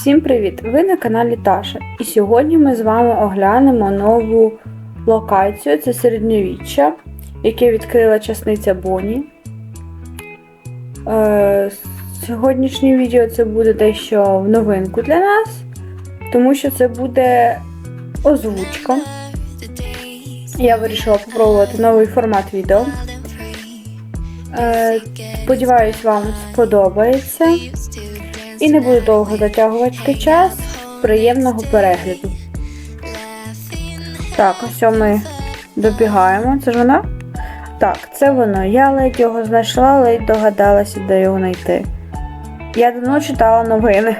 Всім привіт! Ви на каналі Таша. І сьогодні ми з вами оглянемо нову локацію. Це середньовіччя, яке відкрила часниця Боні. Е, сьогоднішнє відео це буде дещо в новинку для нас, тому що це буде озвучка. Я вирішила спробувати новий формат відео. Е, сподіваюсь, вам сподобається. І не буду довго затягувати час. Приємного перегляду. Так, ось ми добігаємо. Це ж вона? Так, це воно. Я ледь його знайшла, ледь догадалася, де його знайти. Я давно читала новини.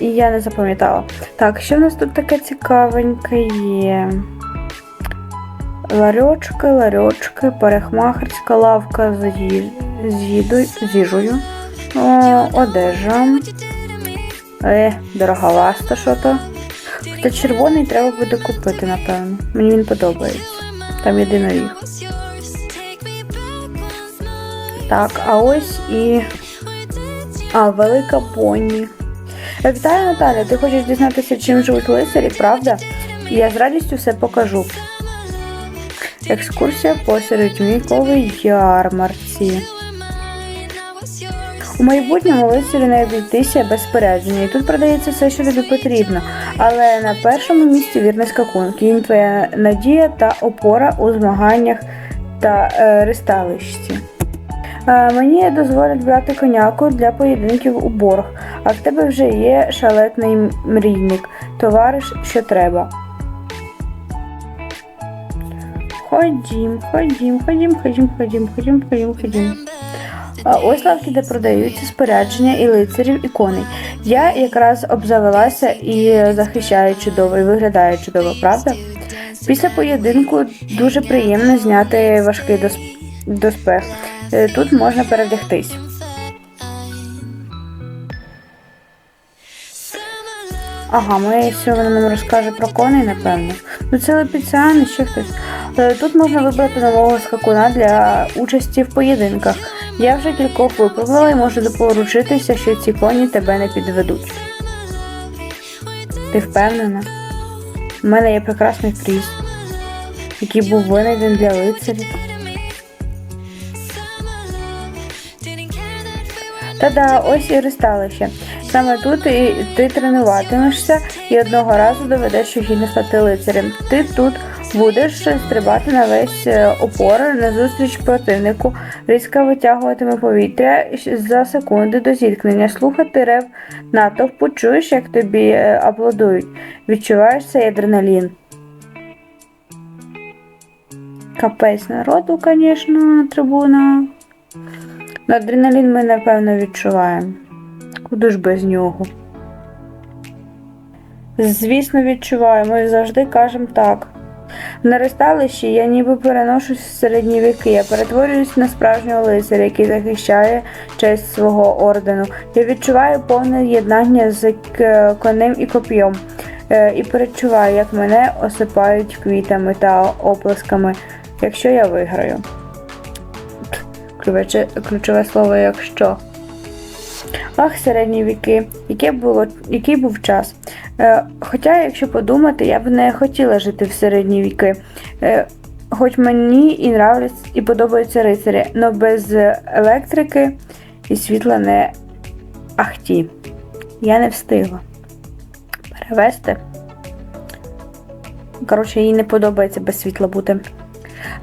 І я не запам'ятала. Так, що в нас тут таке цікавеньке є? Ларьочки, ларьочки, парикмахерська лавка з, з, їдою, з їжею. О, одежа. Е, дороговаста що то. Хоча червоний треба буде купити, напевно. Мені він подобається. Там єдиноріг. Так, а ось і. А, велика поні. Е, Вітаю, Наталя, ти хочеш дізнатися, чим живуть лицарі, правда? Я з радістю все покажу. Екскурсія по середньовіковій ярмарці. Майбутньому лицарі не обійтися без і тут продається все, що тобі потрібно. Але на першому місці вірний скакун. Кінь твоя надія та опора у змаганнях та е, ристалищі. Е, мені дозволять брати коняку для поєдинків у борг, а в тебе вже є шалетний мрійник, товариш, що треба. Ходім, ходім, ходім, ходім, ходім, ходім, ходім, ходім. Ось лавки, де продаються спорядження і лицарів, і коней. Я якраз обзавелася і захищаю чудово, і виглядаю чудово, правда? Після поєдинку дуже приємно зняти важкий дос- доспех. Е, Тут можна перевдягтись. Ага, моя сьогодні нам розкаже про коней, напевно. Ну це лепіціан і ще хтось. Е, Тут можна вибрати нового скакуна для участі в поєдинках. Я вже кількох випробувала і можу поручитися, що ці коні тебе не підведуть. Ти впевнена? У мене є прекрасний фріз, який був винайден для лицарів. Та-да, ось і ристалище. Саме тут і ти тренуватимешся і одного разу доведеш, що гідно стати лицарем. Ти тут будеш стрибати на весь е, опор назустріч противнику, різко витягуватиме повітря за секунди до зіткнення, слухати рев натовпу, чуєш, як тобі е, аплодують. Відчуваєш цей адреналін. Капець народу, звісно, на трибунах. Ну, адреналін ми, напевно, відчуваємо. Куди ж без нього? Звісно, відчуваю, ми завжди кажемо так. На ристалищі я ніби переношусь в середні віки. Я перетворююсь на справжнього лицаря, який захищає честь свого ордену. Я відчуваю повне єднання з конем і коп'єм. Е, І перечуваю, як мене осипають квітами та оплесками, якщо я виграю. Ключове слово якщо. Ах, середні віки, яке було, який був час. Е, хоча, якщо подумати, я б не хотіла жити в середні віки. Е, хоч мені і нравляться, і подобаються рицарі, але без електрики і світла не ахті. Я не встигла перевести. Коротше, їй не подобається без світла бути.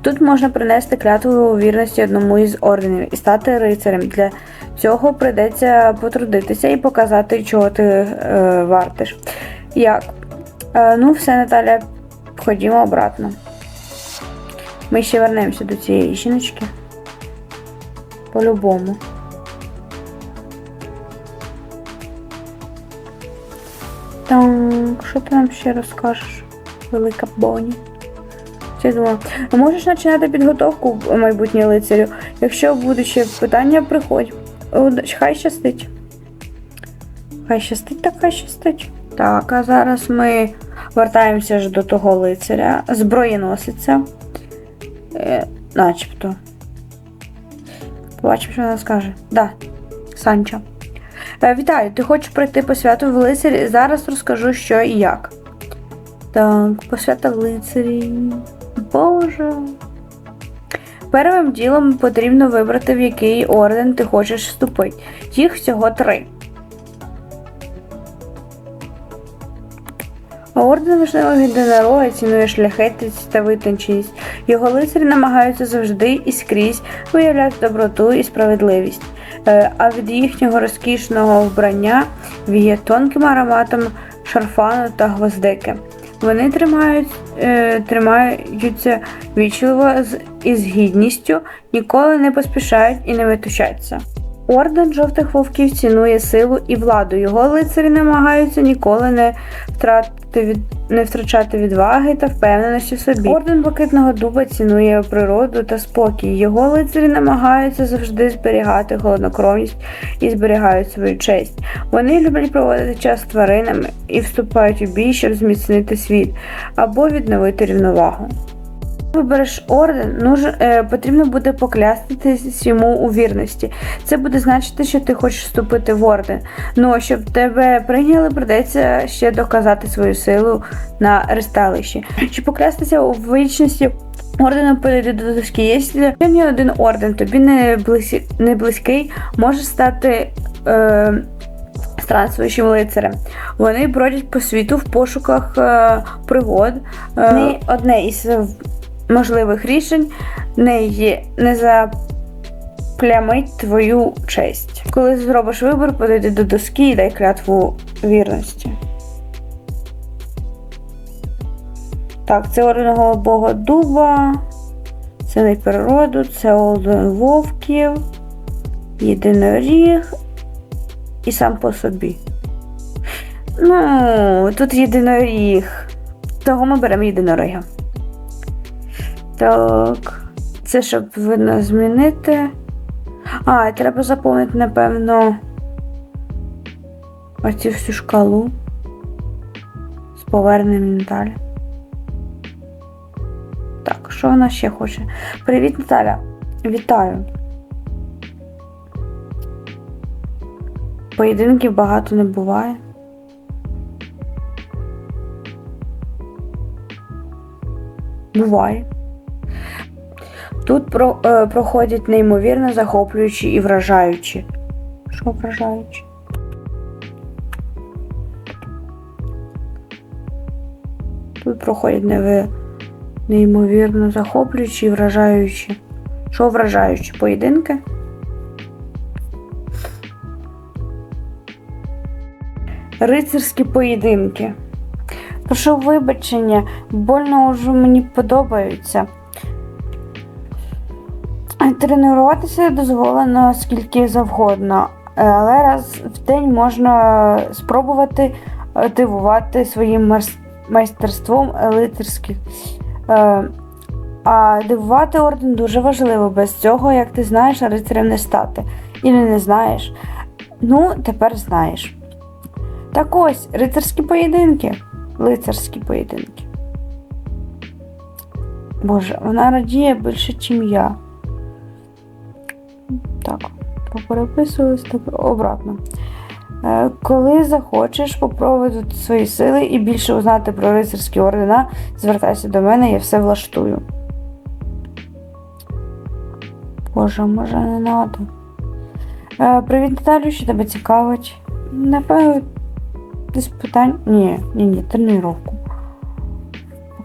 Тут можна принести клятву у вірності одному із орденів і стати рицарем. Для цього прийдеться потрудитися і показати, чого ти е, вартиш. Як? Е, ну, все, Наталя, ходімо обратно. Ми ще вернемося до цієї жіночки. По-любому. Так, що ти нам ще розкажеш, велика Боні? Я думала, можеш починати підготовку майбутнє лицарю. Якщо будуть ще питання, приходь. Хай щастить. Хай щастить, так хай щастить. Так, а зараз ми вертаємося ж до того лицаря. Зброєносиця. Е, начебто. Побачимо, що вона скаже. Да, Санчо. Е, Вітаю, ти хочеш пройти посвяту в лицарі? Зараз розкажу, що і як. Так, посвята в лицарі. Боже. Первим ділом потрібно вибрати, в який орден ти хочеш вступити. Їх всього три. Орден важливого єдинорога цінує шляхетність та витонченість. Його лицарі намагаються завжди і скрізь виявляти доброту і справедливість. Е, А від їхнього розкішного вбрання віє тонким ароматом шарфану та гвоздики. Вони тримають, е, тримаються вічливо з, і з гідністю, ніколи не поспішають і не витушаться. Орден жовтих вовків цінує силу і владу. Його лицарі намагаються ніколи не втратити від не втрачати відваги та впевненості в собі. Орден блакитного дуба цінує природу та спокій. Його лицарі намагаються завжди зберігати холоднокровність і зберігають свою честь. Вони люблять проводити час з тваринами і вступають у бій, щоб зміцнити світ або відновити рівновагу. Вибереш орден, нуж- е, потрібно буде покляститись йому у вірності. Це буде значити, що ти хочеш вступити в орден. Ну а щоб тебе прийняли, придеться ще доказати свою силу на ресталищі. Щоб поклястися у вічності ордену перейди до доски. Якщо ні один орден тобі не, близь... не близький, може стати. Е... Странствуючим лицарем. Вони бродять по світу в пошуках е, пригод. Е, не одне із можливих рішень не є не заплямить твою честь. Коли зробиш вибір, подойди до доски і дай клятву вірності. Так, це орден голубого дуба, це не природу, це орден вовків, єдиноріг і сам по собі. Ну, тут єдиноріг. Того ми беремо єдиноріга. Так. Це щоб видно змінити. А, треба заповнити, напевно, оцю всю шкалу з поверненням далі. Так, що вона ще хоче? Привіт, Наталя. Вітаю. Поєдинків багато не буває. Буває. Тут про, е, проходять неймовірно захоплюючі і вражаючі. Що вражаючі? Тут проходять неви... неймовірно захоплюючі і вражаючі. Що вражаючі? Поєдинки? Рицарські поєдинки. Прошу вибачення, больно вже мені подобаються. Тренуватися дозволено скільки завгодно, е, але раз в день можна спробувати дивувати своїм майстерством лицарських. Е, а дивувати орден дуже важливо. Без цього, як ти знаєш, рицарем не стати. І не знаєш. Ну, тепер знаєш. Так ось, рицарські поєдинки. Лицарські поєдинки. Боже, вона радіє більше, ніж я. Так, попереписувались так обратно. Е, Коли захочеш попробувати свої сили і більше узнати про рицарські ордена, звертайся до мене, я все влаштую. Боже, може не. Е, Привіт, Наталю, що тебе цікавить? Напевно, десь питань. Ні, ні, ні, тренировку.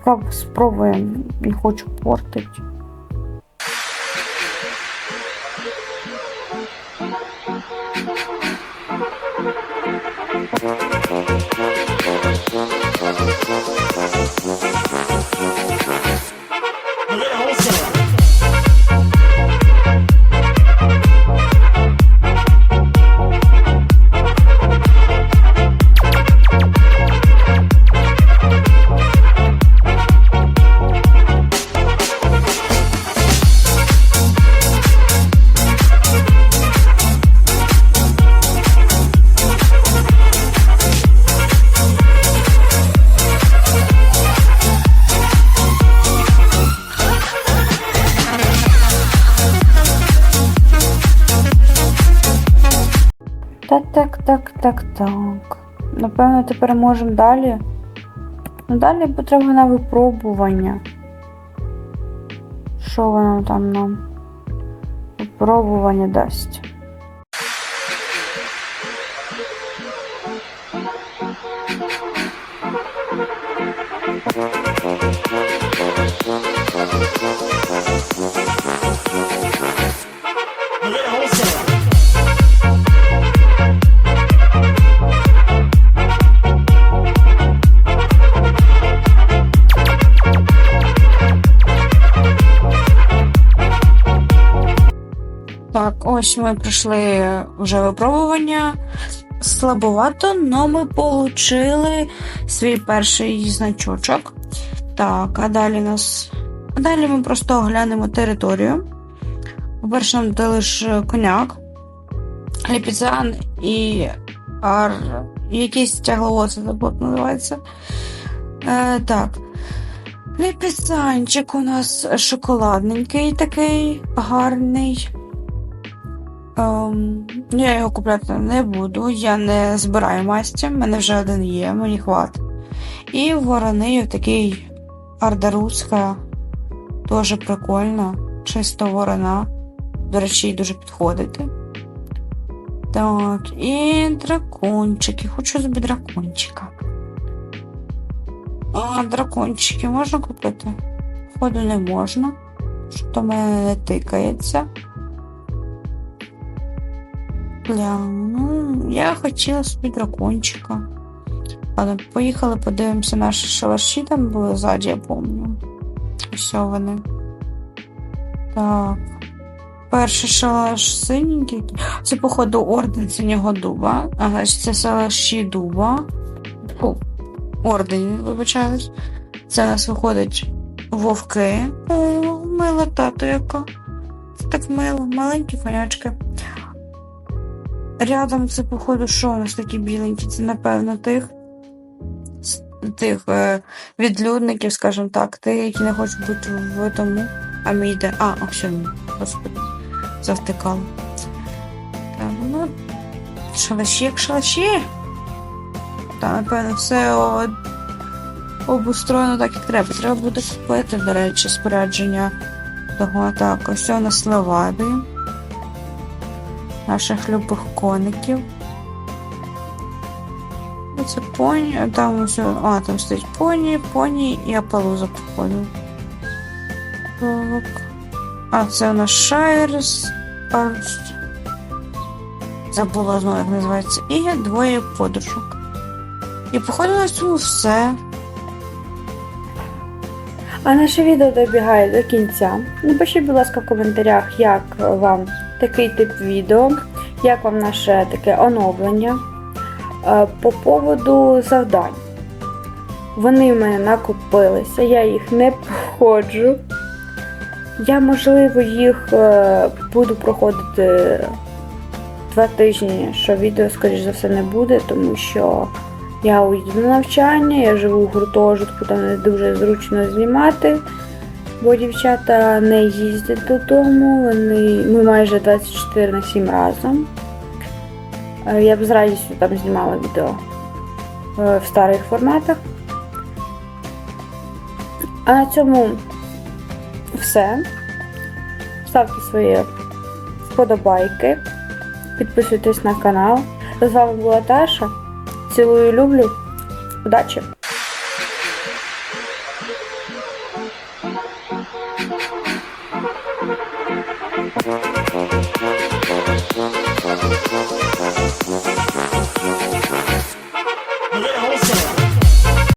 Поки спробуємо, не хочу портити. Так, так. Напевно, тепер можемо далі. Ну, далі потреба на випробування. Що воно там нам? Випробування дасть. Так, ось ми пройшли вже випробування. Слабовато, але ми отримали свій перший значочок. Так, а далі нас. А далі ми просто оглянемо територію. По-перше, нам дали ж коняк, ліпіцан і ар. якийсь тягловоз це бот називається. Е, так. Ліпіцанчик у нас шоколадненький такий, гарний. Ем, я його купляти не буду. Я не збираю масті, в мене вже один є, мені хватить. І ворони такий ардаруска. Дуже прикольно. Чисто ворона. До речі, дуже підходити. Так, і дракончики. Хочу собі дракончика. А, дракончики можна купити? Походу не можна. Що то мене не тикається. Бля, ну, я хотіла собі дракончика. Ладно, поїхали, подивимося наші шалаші, там були ззаді, я пам'ятаю. Ось вони. Так. Перший шалаш синенький. Це, походу, орден синього дуба. Ага, це шалаші дуба. О, орден, вибачаюсь. Це у нас виходить вовки. О, мила тато яка. Це так мило, маленькі конячки. Рядом це, походу, що у нас такі біленькі? Це, напевно, тих тих е, відлюдників, скажімо так, тих, які не хочуть бути в тому. А ми йде. А, а все, господи, завтикало. Так, ну, шалаші як шалаші. Та, напевно, все о, обустроєно так, як треба. Треба буде купити, до речі, спорядження того. Так, ось у нас левади наших любих коників. Це поні, там все. А, там стоїть поні, поні і апалуза походу. Так. А, це у нас Шайрс. Забула знову, як називається. І двоє подружок. І походу на цьому все. А наше відео добігає до кінця. Напишіть, будь ласка, в коментарях, як вам такий тип відео, як вам наше таке оновлення. Е, По поводу завдань. Вони в мене накопилися, я їх не проходжу. Я, можливо, їх е, буду проходити два тижні, що відео, скоріш за все, не буде, тому що я уїду на навчання, я живу в гуртожитку, там не дуже зручно знімати, бо дівчата не їздять додому, вони, ми майже 24 на 7 разом. Е, Я б з радістю там знімала відео е, в старих форматах. А на цьому все. Ставте свої вподобайки, підписуйтесь на канал. З вами була Таша. Цілую, люблю. Удачі!